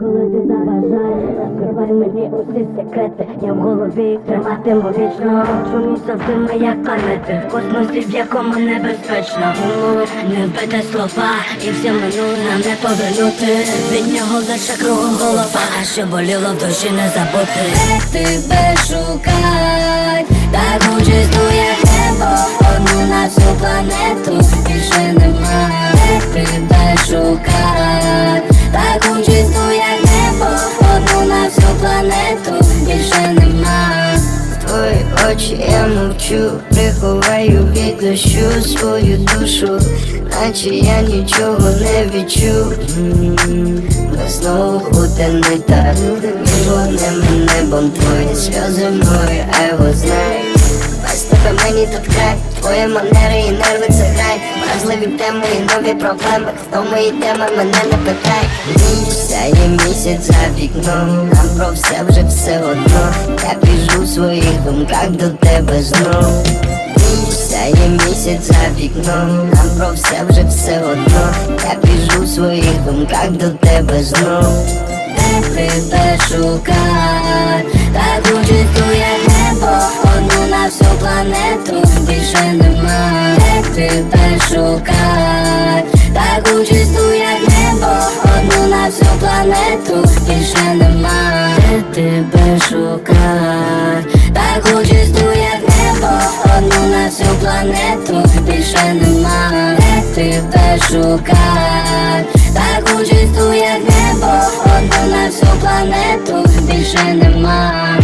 коли ти забажаєш Розкривай мені усі секрети, я в голові триматиму вічно. Чому завжди як планети В космосі, в якому небезпечно. Тому не вбити слова і все минуле не повернути. Від нього лише кругом голова, а що боліло в душі не забути. Де тебе шукать, так як небо Одну на всю планету. Більше нема я мовчу, приховаю від дощу свою душу, наче я нічого не відчув. Знову будем не так, вогнем небом твої сльози мої, а його знає. Без тебе мені тут край, твої манери і нерви це грай Вразливі теми і нові проблеми, хто мої теми мене не питай сяє місяць за вікном, нам про все вже все одно Я біжу в своїх думках до тебе знов. Сяє місяць за вікном, нам про все вже все одно. Я біжу в своїх думках до тебе знов. Де тебе шукать, таку чисту як небо Одну на всю планету більше нема. Де тебе шукать, таку чисту як небо Одну на всю планету більше нема більше нема Де тебе шукать, таку чисту як небо Одну на всю планету. Більше нема